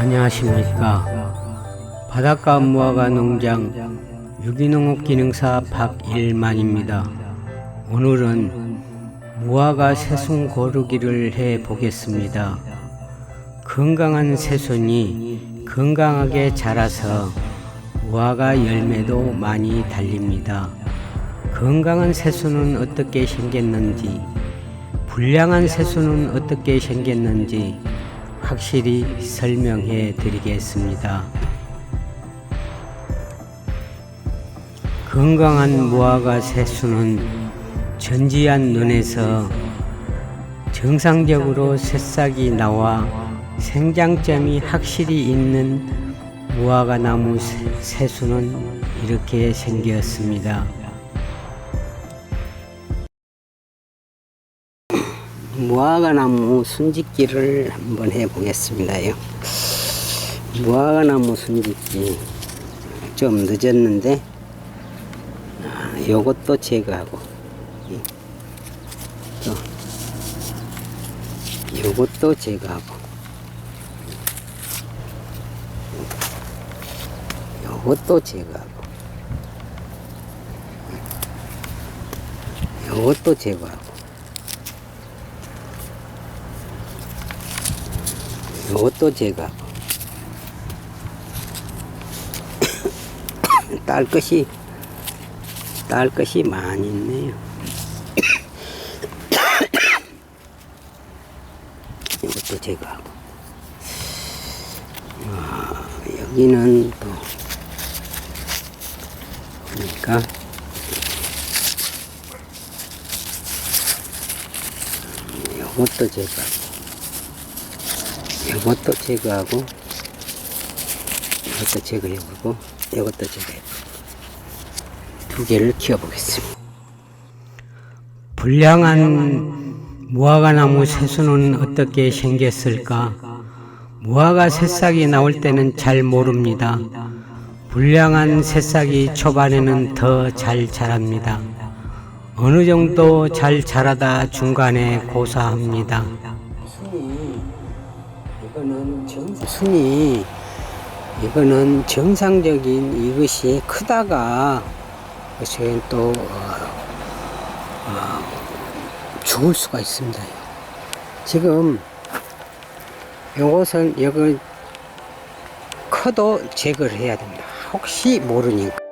안녕하십니까. 바닷가 무화과 농장 유기농업 기능사 박일만입니다. 오늘은 무화과 새순 고르기를 해 보겠습니다. 건강한 새순이 건강하게 자라서 무화과 열매도 많이 달립니다. 건강한 새순은 어떻게 생겼는지, 불량한 새순은 어떻게 생겼는지 확실히 설명해 드리겠습니다. 건강한 무화과 새수는 전지한 눈에서 정상적으로 새싹이 나와 생장점이 확실히 있는 무화과 나무 새- 새수는 이렇게 생겼습니다. 무화과 나무 순짓기를 한번 해 보겠습니다요. 무화과 나무 순짓기 좀 늦었는데 아, 요것도 제거하고 이, 또 요것도 제거하고 요것도 제거하고 요것도 제거하고 요것도 제거하고 딸 것이 딸 것이 많이 있네요. 이것도 제거하고. 아, 여기는 또 보니까 이것도 제거하고. 이것도 제거하고. 이것도 제거해보고. 이것도 제거해보고. 두 개를 키워보겠습니다. 불량한 무화과 나무 새수는 어떻게 생겼을까? 무화과 새싹이 나올 때는 잘 모릅니다. 불량한 새싹이 초반에는 더 잘 자랍니다. 어느 정도 잘 자라다 중간에 고사합니다. 이거는 정 순이 이거는 정상적인 이것이 크다가 그것이 또 어, 어, 죽을 수가 있습니다. 지금 이것은 여기 커도 제거를 해야 됩니다. 혹시 모르니까.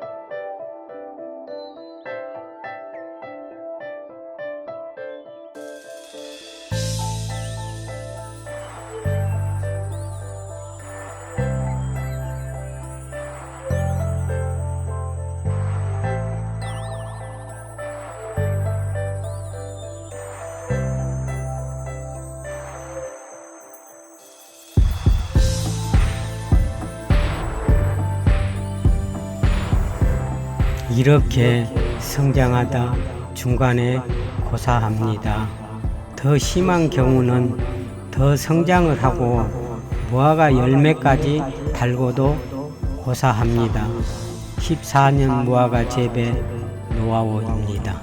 이렇게 성장하다 중간에 고사합니다. 더 심한 경우는 더 성장을 하고 무화과 열매까지 달고도 고사합니다. 14년 무화과 재배 노하우입니다.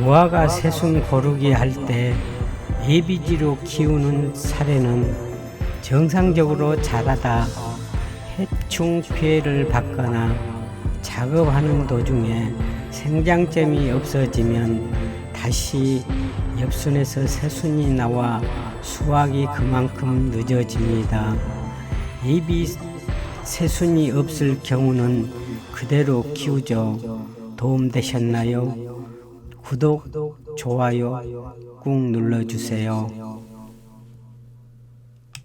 무화과 새순 고르기 할 때 예비지로 키우는 사례는 정상적으로 자라다 해충 피해를 받거나 작업하는 도중에 생장점이 없어지면 다시 엽순에서 새순이 나와 수확이 그만큼 늦어집니다. 예비 새순이 없을 경우는 그대로 키우죠. 도움되셨나요? 구독, 좋아요 꾹 눌러주세요.